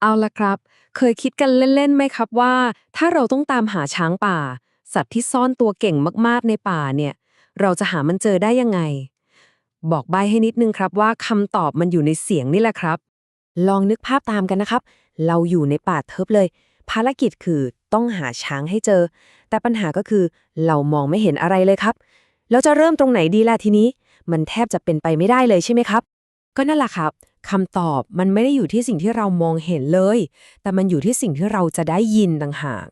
เอาละครับ เคยคิดกันเล่นๆไหมครับว่า ถ้าเราต้องตามหาช้างป่า สัตว์ที่ซ่อนตัวเก่งมากๆในป่าเนี่ย เราจะหามันเจอได้ยังไง บอกใบให้นิดนึงครับว่าคำตอบมันอยู่ในเสียงนี่แหละครับ ลองนึกภาพตามกันนะครับ เราอยู่ในป่าเทิบเลย ภารกิจคือต้องหาช้างให้เจอ แต่ปัญหาก็คือเรามองไม่เห็นอะไรเลยครับแล้วจะเริ่มตรงไหนดีล่ะทีนี้ มันแทบจะเป็นไปไม่ได้เลยใช่ไหมครับ ก็นั่นแหละครับ คำตอบมันไม่ได้อยู่ที่สิ่งที่เรามองเห็นเลย แต่มันอยู่ที่สิ่งที่เราจะได้ยินต่างหาก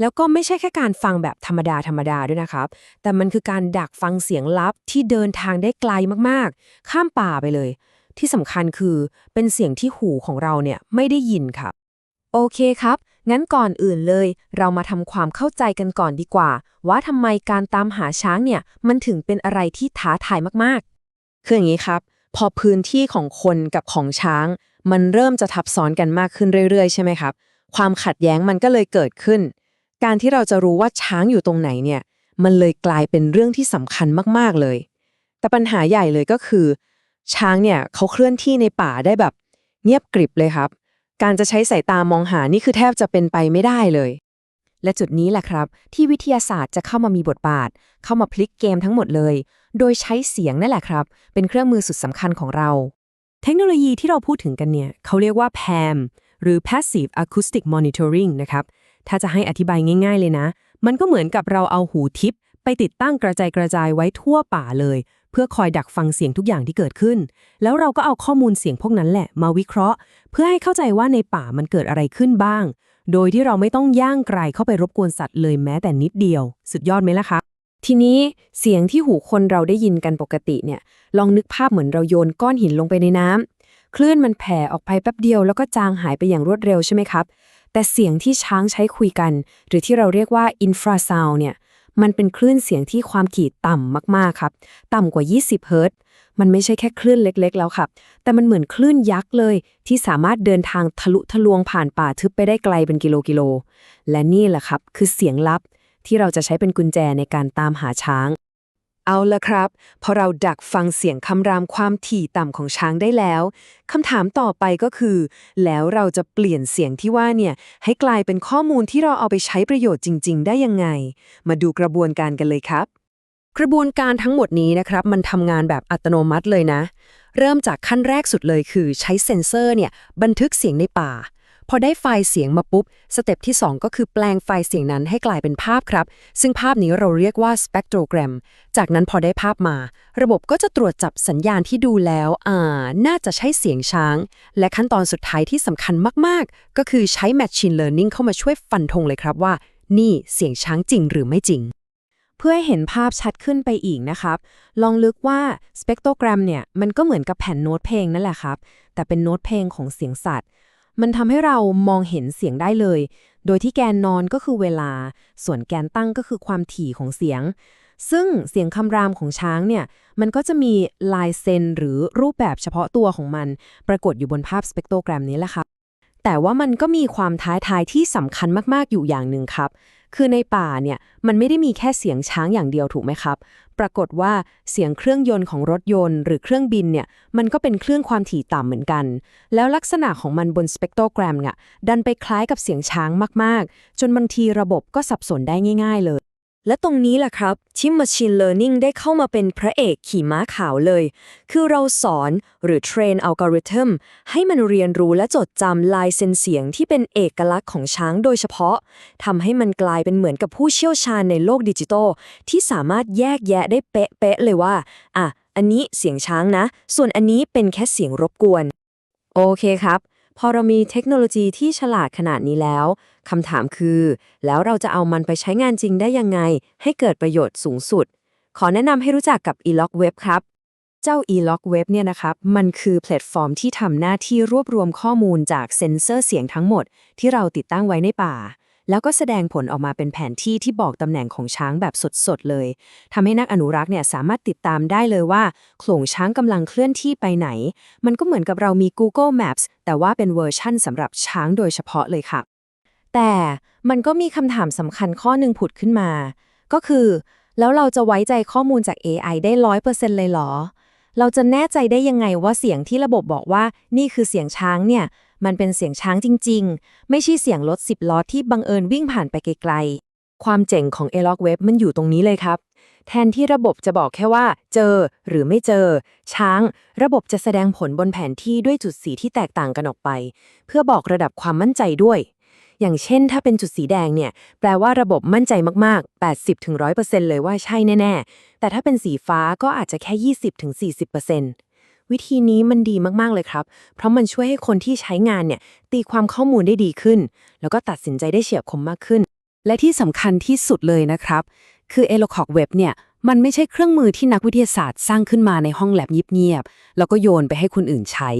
แล้วก็ไม่ใช่แค่การฟังแบบธรรมดาธรรมดาด้วยนะครับ แต่มันคือการดักฟังเสียงลับที่เดินทางได้ไกลมากๆ ข้ามป่าไปเลย ที่สำคัญคือเป็นเสียงที่หูของเราเนี่ยไม่ได้ยินครับ โอเคครับ งั้นก่อนอื่นเลย เรามาทำความเข้าใจกันก่อนดีกว่า ว่าทำไมการตามหาช้างเนี่ยมันถึงเป็นอะไรที่ท้าทายมากๆ คืออย่างนี้ครับ พอพื้นที่ของคนกับของช้าง มันเริ่มจะทับซ้อนกันมากขึ้นเรื่อยๆ ใช่ไหมครับ ความขัดแย้งมันก็เลยเกิดขึ้น การที่เราจะรู้ว่าช้างอยู่ตรงไหนเนี่ย มันเลยกลายเป็นเรื่องที่สำคัญมากๆเลย แต่ปัญหาใหญ่เลยก็คือ ช้างเนี่ยเขาเคลื่อนที่ในป่าได้แบบ เงียบกริบเลยครับ การจะใช้สายตามองหานี่คือแทบจะเป็นไปไม่ได้เลย และจุดนี้แหละครับ ที่วิทยาศาสตร์จะเข้ามามีบทบาท เข้ามาพลิกเกมทั้งหมดเลย โดยใช้เสียงนั่นแหละครับ เป็นเครื่องมือสุดสำคัญของเรา เทคโนโลยีที่เราพูดถึงกันเนี่ยเขาเรียกว่า PAM หรือ Passive Acoustic Monitoring นะครับ ถ้าจะให้อธิบายง่าย ๆเลยนะ มันก็เหมือนกับเราเอาหูทิพไปติดตั้งกระจายกระจายไว้ทั่วป่าเลย เพื่อคอยดักฟังเสียงทุกอย่างที่เกิดขึ้น แล้วเราก็เอาข้อมูลเสียงพวกนั้นแหละ มาวิเคราะห์ เพื่อให้เข้าใจว่าในป่ามันเกิดอะไรขึ้นบ้าง โดยที่เราไม่ต้องย่างไกลเข้าไปรบกวนสัตว์เลยแม้แต่นิดเดียว สุดยอดไหมล่ะคะ ทีนี้เสียงที่หูคนเราได้ยินกันปกติเนี่ย ลองนึกภาพเหมือนเราโยนก้อนหินลงไปในน้ำคลื่นมันแผ่ออกไปแป๊บเดียวแล้วก็จางหายไปอย่างรวดเร็วใช่ไหมครับ แต่เสียงที่ช้างใช้คุยกัน หรือที่เราเรียกว่าอินฟราซาวเนี่ย มันเป็นคลื่นเสียงที่ความถี่ต่ำมากๆครับ ต่ำกว่า 20 เฮิรตซ์มันไม่ใช่แค่คลื่นเล็กๆ แล้วครับ แต่มันเหมือนคลื่นยักษ์เลย ที่สามารถเดินทางทะลุทะลวงผ่านป่าทึบไปได้ไกลเป็นกิโลกิโล และนี่แหละครับ คือเสียงลับที่เราจะใช้เป็นกุญแจในการตามหาช้าง เอาละครับ พอเราดักฟังเสียงคำรามความถี่ต่ำของช้างได้แล้วคำถามต่อไปก็คือ แล้วเราจะเปลี่ยนเสียงที่ว่าเนี่ยให้กลายเป็นข้อมูลที่เราเอาไปใช้ประโยชน์จริง ๆ ได้ยังไง มาดูกระบวนการกันเลยครับ กระบวนการทั้งหมดนี้นะครับ มันทำงานแบบอัตโนมัติเลยนะ เริ่มจากขั้นแรกสุดเลยคือ ใช้เซ็นเซอร์เนี่ยบันทึกเสียงในป่า พอได้ไฟล์เสียงมาปุ๊บ สเต็ปที่ 2 ก็คือแปลงไฟล์เสียงนั้นให้กลายเป็นภาพครับ ซึ่งภาพนี้เราเรียกว่าสเปกโทรแกรม จากนั้นพอได้ภาพมา ระบบก็จะตรวจจับสัญญาณที่ดูแล้ว อ่า น่าจะใช่เสียงช้าง และขั้นตอนสุดท้ายที่สำคัญมาก ๆ ก็คือใช้ Machine Learning เข้ามาช่วยฟันธงเลยครับว่า นี่เสียงช้างจริงหรือไม่จริงเพื่อให้เห็นภาพชัดขึ้นไปอีกนะครับ ลองลึกว่าสเปกโทรแกรมเนี่ย มันก็เหมือนกับแผ่นโน้ตเพลงนั่นแหละครับ แต่เป็นโน้ตเพลงของเสียงสัตว์ มันทำให้เรามองเห็นเสียงได้เลย โดยที่แกนนอนก็คือเวลา ส่วนแกนตั้งก็คือความถี่ของเสียง ซึ่งเสียงคำรามของช้างเนี่ย มันก็จะมีลายเซนหรือรูปแบบเฉพาะตัวของมัน ปรากฏอยู่บนภาพสเปกโตรแกรมนี้แหละครับแต่ว่ามันก็มีความท้าทายที่สำคัญมาก ๆ อยู่อย่างหนึ่งครับ คือในป่าเนี่ยมันไม่ได้มีแค่เสียงช้างอย่างเดียวถูกไหมครับ ปรากฏว่าเสียงเครื่องยนต์ของรถยนต์ หรือเครื่องบินเนี่ยมันก็เป็นคลื่นความถี่ต่ำเหมือนกัน แล้วลักษณะของมันบนสเปกโตรแกรมเนี่ยดันไปคล้ายกับเสียงช้างมากๆ จนบางทีระบบก็สับสนได้ง่าย ๆเลย และตรงนี้แหละครับที่ Machine Learning ได้เข้ามาเป็นพระเอกขี่ม้าขาวเลย คือเราสอนหรือเทรนอัลกอริทึมให้มันเรียนรู้และจดจำลายเซ็นเสียงที่เป็นเอกลักษณ์ของช้างโดยเฉพาะทำให้มันกลายเป็นเหมือนกับผู้เชี่ยวชาญในโลกดิจิทัลที่สามารถแยกแยะได้เป๊ะๆเลยว่า อะ อันนี้เสียงช้างนะ ส่วนอันนี้เป็นแค่เสียงรบกวน โอเคครับ พอเรามีเทคโนโลยีที่ฉลาดขนาดนี้แล้วคำถามคือ แล้วเราจะเอามันไปใช้งานจริงได้ยังไง ให้เกิดประโยชน์สูงสุด ขอแนะนำให้รู้จักกับ e l o c Web ครับ เจ้า e l o c Web เนี่ยนะครับ มันคือแพลตฟอร์มที่ทำหน้าที่รวบรวมข้อมูลจากเซ็นเซอร์เสียงทั้งหมด ที่เราติดตั้งไว้ในป่า แล้วก็แสดงผลออกมาเป็นแผนที่ที่บอกตำแหน่งของช้างแบบสดๆเลยทำให้นักอนุรักษ์เนี่ยสามารถติดตามได้เลยว่าโขลงช้างกำลังเคลื่อนที่ไปไหน มันก็เหมือนกับเรามี Google Maps แต่ว่าเป็นเวอร์ชั่นสำหรับช้างโดยเฉพาะเลยค่ะ แต่มันก็มีคำถามสำคัญข้อหนึ่งผุดขึ้นมา ก็คือ แล้วเราจะไว้ใจข้อมูลจาก AI ได้ร้อยเปอร์เซ็นต์เลยเหรอเราจะแน่ใจได้ยังไงว่าเสียงที่ระบบบอกว่านี่คือเสียงช้างเนี่ย มันเป็นเสียงช้างจริง ๆ ไม่ใช่เสียงรถสิบล้อที่บังเอิญวิ่งผ่านไปไกลๆ ความเจ๋งของ a l o g Web มันอยู่ตรงนี้เลยครับ แทนที่ระบบจะบอกแค่ว่า เจอหรือไม่เจอ ช้าง ระบบจะแสดงผลบนแผนที่ด้วยจุดสีที่แตกต่างกันออกไป เพื่อบอกระดับความมั่นใจด้วย อย่างเช่น ถ้าเป็นจุดสีแดงเนี่ย แปลว่าระบบมั่นใจมากๆ 80-100%เลยว่าใช่แน่ ๆ แต่ถ้าเป็นสีฟ้าก็อาจจะแค่ 20-40% วิธีนี้มันดีมากๆเลยครับ เพราะมันช่วยให้คนที่ใช้งานเนี่ยตีความข้อมูลได้ดีขึ้น แล้วก็ตัดสินใจได้เฉียบคมมากขึ้น และที่สำคัญที่สุดเลยนะครับ คือ e l o c o g Web เนี่ยมันไม่ใช่เครื่องมือที่นักวิทยาศาสตร์สร้างขึ้นมาในห้องแลบเงียบๆแล้วก็โยนไปให้คนอื่นใช้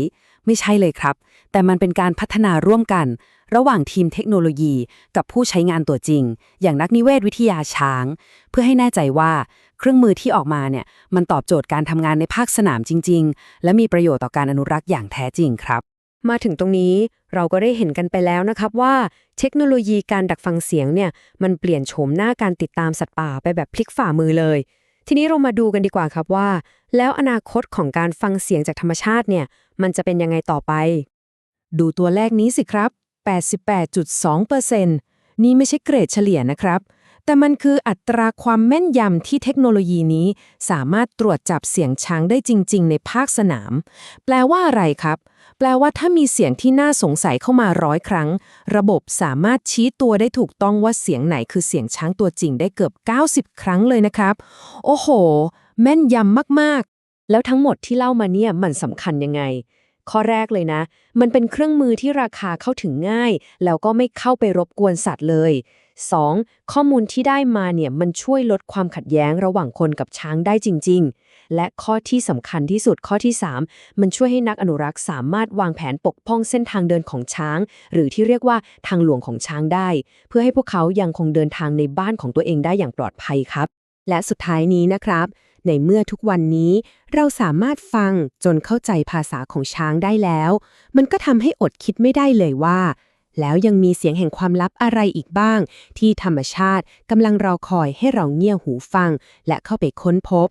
ไม่ใช่เลยครับ แต่มันเป็นการพัฒนาร่วมกัน ระหว่างทีมเทคโนโลยีกับผู้ใช้งานตัวจริง อย่างนักนิเวศวิทยาช้าง เพื่อให้แน่ใจว่าเครื่องมือที่ออกมาเนี่ยมันตอบโจทย์การทำงานในภาคสนามจริง ๆ และมีประโยชน์ต่อการอนุรักษ์อย่างแท้จริงครับ มาถึงตรงนี้เราก็ได้เห็นกันไปแล้วนะครับว่าเทคโนโลยีการดักฟังเสียงเนี่ยมันเปลี่ยนโฉมหน้าการติดตามสัตว์ป่าไปแบบพลิกฝ่ามือเลย ทีนี้เรามาดูกันดีกว่าครับว่า แล้วอนาคตของการฟังเสียงจากธรรมชาติเนี่ย มันจะเป็นยังไงต่อไป ดูตัวเลขนี้สิครับ 88.2%นี่ไม่ใช่เกรดเฉลี่ยนะครับ แต่มันคืออัตราความแม่นยำที่เทคโนโลยีนี้ สามารถตรวจจับเสียงช้างได้จริง ๆ ในภาคสนาม แปลว่าอะไรครับ แปลว่าถ้ามีเสียงที่น่าสงสัยเข้ามาร้อยครั้ง ระบบสามารถชี้ตัวได้ถูกต้องว่าเสียงไหนคือเสียงช้างตัวจริงได้เกือบ 90 ครั้งเลยนะครับ โอ้โห แม่นยำมากๆ แล้วทั้งหมดที่เล่ามาเนี่ยมันสำคัญยังไงข้อแรกเลยนะ มันเป็นเครื่องมือที่ราคาเข้าถึงง่าย แล้วก็ไม่เข้าไปรบกวนสัตว์เลย 2. ข้อมูลที่ได้มาเนี่ยมันช่วยลดความขัดแย้งระหว่างคนกับช้างได้จริง ๆ และข้อที่สำคัญที่สุดข้อที่ 3 มันช่วยให้นักอนุรักษ์สามารถวางแผนปกป้องเส้นทางเดินของช้าง หรือที่เรียกว่าทางหลวงของช้างได้ เพื่อให้พวกเขายังคงเดินทางในบ้านของตัวเองได้อย่างปลอดภัยครับ และสุดท้ายนี้นะครับ ในเมื่อทุกวันนี้ เราสามารถฟังจนเข้าใจภาษาของช้างได้แล้ว มันก็ทำให้อดคิดไม่ได้เลยว่า แล้วยังมีเสียงแห่งความลับอะไรอีกบ้าง ที่ธรรมชาติกำลังรอคอยให้เราเงี่ยหูฟัง และเข้าไปค้นพบ